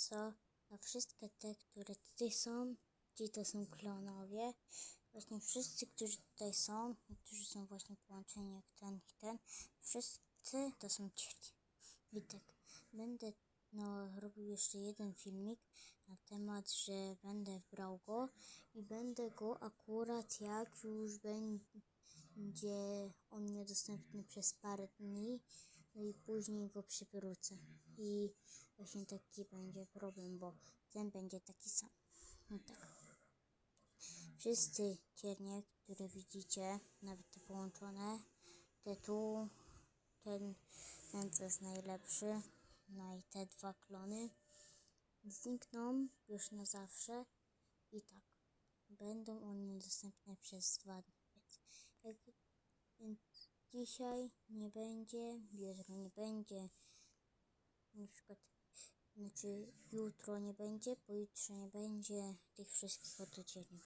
co? A wszystkie te, które tutaj są, ci to są klonowie. Właśnie wszyscy, którzy tutaj są, którzy są właśnie połączeni jak ten i ten, wszyscy to są ciernie. I tak, będę no, robił jeszcze jeden filmik na temat, że będę brał go i będę go akurat jak już będzie on niedostępny przez parę dni, no i później go przywrócę. I właśnie taki będzie problem, bo ten będzie taki sam. No tak. Wszyscy ciernie, które widzicie, nawet te połączone, te tu, ten, ten co jest najlepszy, no i te dwa klony, znikną już na zawsze i tak, będą one dostępne przez dwa dni. Dzisiaj nie będzie, jutro nie będzie, na przykład, znaczy jutro nie będzie, pojutrze nie będzie tych wszystkich oto cierni.